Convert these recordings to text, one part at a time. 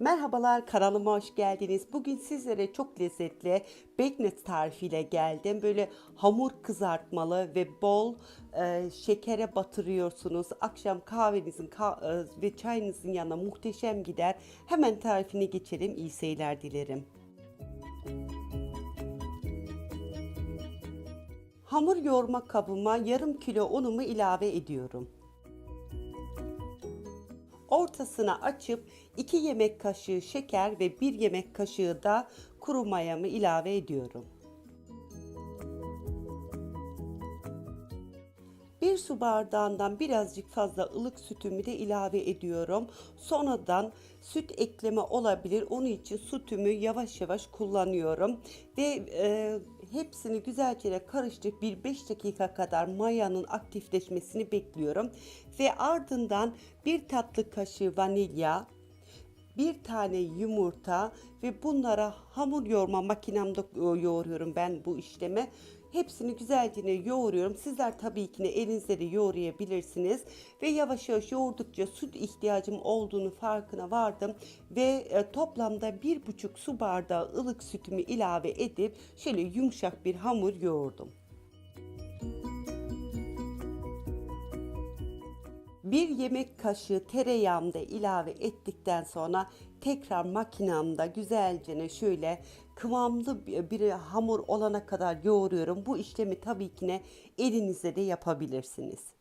Merhabalar kanalıma hoş geldiniz. Bugün sizlere çok lezzetli backnet tarifiyle geldim. Böyle hamur kızartmalı ve bol e, şekere batırıyorsunuz. Akşam kahvenizin ka- e, ve çayınızın yanına muhteşem gider. Hemen tarifini geçelim. İyi seyirler dilerim. Hamur yoğurma kabıma yarım kilo unumu ilave ediyorum. Ortasına açıp 2 yemek kaşığı şeker ve 1 yemek kaşığı da kuru mayamı ilave ediyorum. Bir su bardağından birazcık fazla ılık sütümü de ilave ediyorum. Sonradan süt ekleme olabilir. Onun için sütümü yavaş yavaş kullanıyorum. Ve e, hepsini güzelce karıştırıp bir 5 dakika kadar mayanın aktifleşmesini bekliyorum. Ve ardından bir tatlı kaşığı vanilya, bir tane yumurta ve bunlara hamur yoğurma makinemde yoğuruyorum ben bu işleme. Hepsini güzelce yoğuruyorum. Sizler tabii ki elinizle de yoğurabilirsiniz. Ve yavaş yavaş yoğurdukça süt ihtiyacım olduğunu farkına vardım. Ve e, toplamda bir buçuk su bardağı ılık sütümü ilave edip şöyle yumuşak bir hamur yoğurdum. Bir yemek kaşığı tereyağını da ilave ettikten sonra tekrar makinamda güzelce şöyle kıvamlı bir hamur olana kadar yoğuruyorum. Bu işlemi tabii ki ne elinizle de yapabilirsiniz.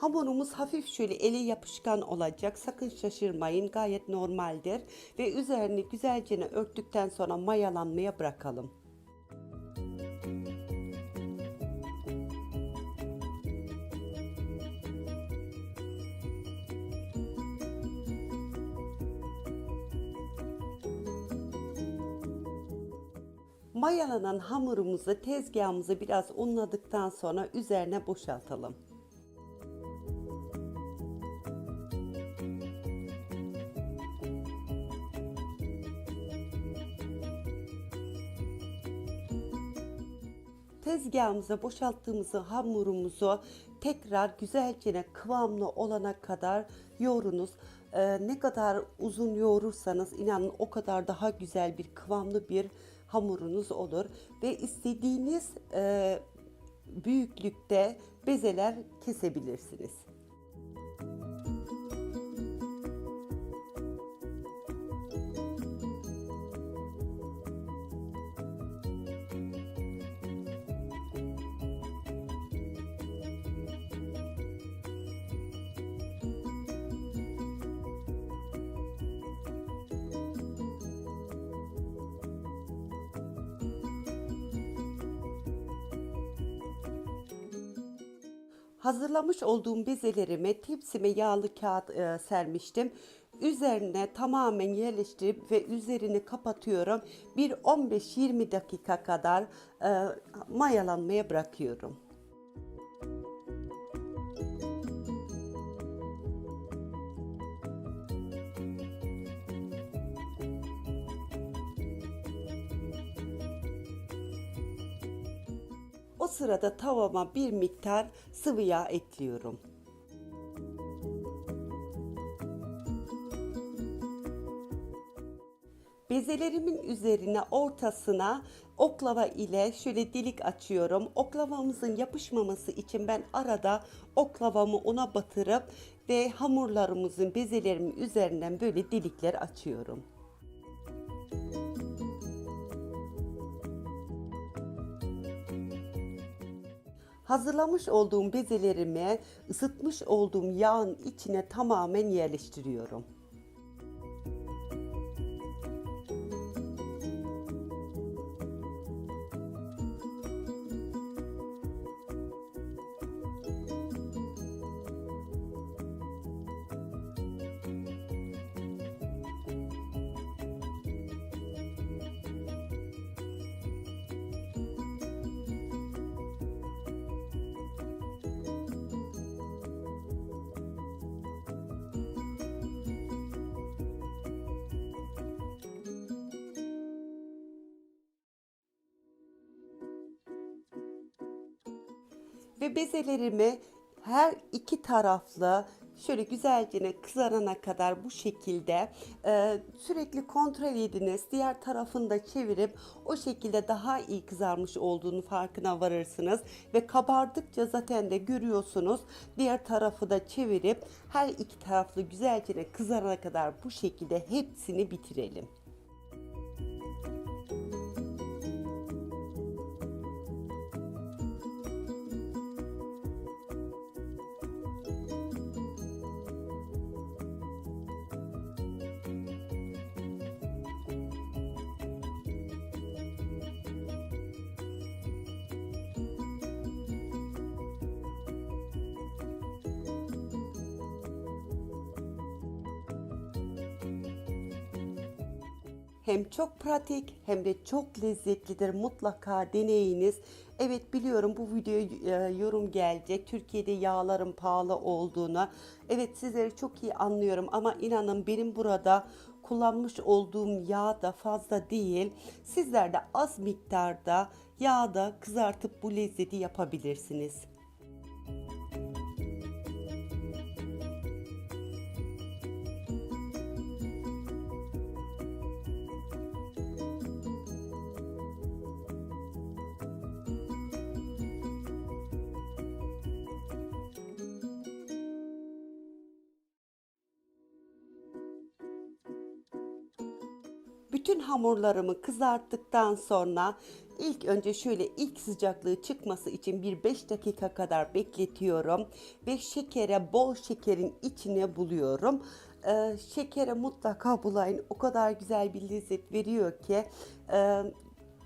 Hamurumuz hafif şöyle ele yapışkan olacak. Sakın şaşırmayın. Gayet normaldir. Ve üzerini güzelce örttükten sonra mayalanmaya bırakalım. Mayalanan hamurumuzu tezgahımızı biraz unladıktan sonra üzerine boşaltalım. Tezgahımıza boşalttığımız hamurumuzu tekrar güzelce kıvamlı olana kadar yoğurunuz. Ee, ne kadar uzun yoğurursanız inanın o kadar daha güzel bir kıvamlı bir hamurunuz olur ve istediğiniz e, büyüklükte bezeler kesebilirsiniz. Hazırlamış olduğum bezelerimi tepsime yağlı kağıt e, sermiştim. Üzerine tamamen yerleştirip ve üzerini kapatıyorum. Bir 15-20 dakika kadar e, mayalanmaya bırakıyorum. O sırada tavama bir miktar sıvı yağ ekliyorum. Bezelerimin üzerine ortasına oklava ile şöyle delik açıyorum. Oklavamızın yapışmaması için ben arada oklavamı ona batırıp ve hamurlarımızın bezelerimin üzerinden böyle delikler açıyorum. Hazırlamış olduğum bezelerimi ısıtmış olduğum yağın içine tamamen yerleştiriyorum. Ve bezelerimi her iki taraflı şöyle güzelce kızarana kadar bu şekilde e, sürekli kontrol ediniz. Diğer tarafını da çevirip o şekilde daha iyi kızarmış olduğunu farkına varırsınız. Ve kabardıkça zaten de görüyorsunuz. Diğer tarafı da çevirip her iki taraflı güzelce kızarana kadar bu şekilde hepsini bitirelim. Hem çok pratik hem de çok lezzetlidir. Mutlaka deneyiniz. Evet biliyorum bu videoya e, yorum gelecek. Türkiye'de yağların pahalı olduğunu. Evet sizleri çok iyi anlıyorum ama inanın benim burada kullanmış olduğum yağ da fazla değil. Sizler de az miktarda yağda kızartıp bu lezzeti yapabilirsiniz. Bütün hamurlarımı kızarttıktan sonra ilk önce şöyle ilk sıcaklığı çıkması için bir 5 dakika kadar bekletiyorum ve şekere bol şekerin içine buluyorum. Ee, şekere mutlaka bulayın. O kadar güzel bir lezzet veriyor ki e,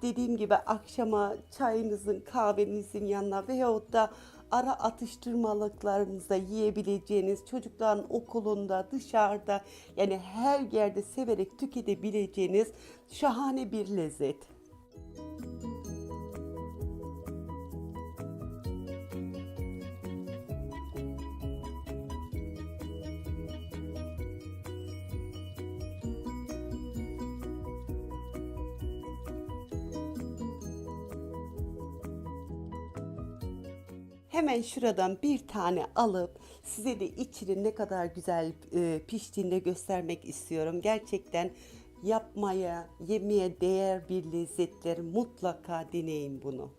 dediğim gibi akşama çayınızın kahvenizin yanına veyahut da ara atıştırmalıklarınızda yiyebileceğiniz, çocukların okulunda, dışarıda yani her yerde severek tüketebileceğiniz şahane bir lezzet. Hemen şuradan bir tane alıp size de içinin ne kadar güzel e, piştiğini göstermek istiyorum. Gerçekten yapmaya, yemeye değer bir lezzetler mutlaka deneyin bunu.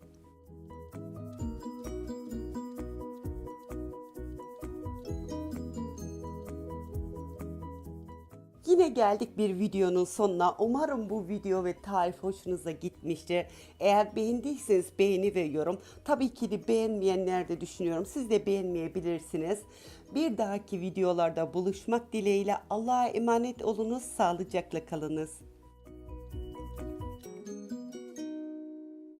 Yine geldik bir videonun sonuna. Umarım bu video ve tarif hoşunuza gitmiştir. Eğer beğendiyseniz beğeni ve yorum. Tabii ki de beğenmeyenler de düşünüyorum. Siz de beğenmeyebilirsiniz. Bir dahaki videolarda buluşmak dileğiyle Allah'a emanet olunuz. Sağlıcakla kalınız.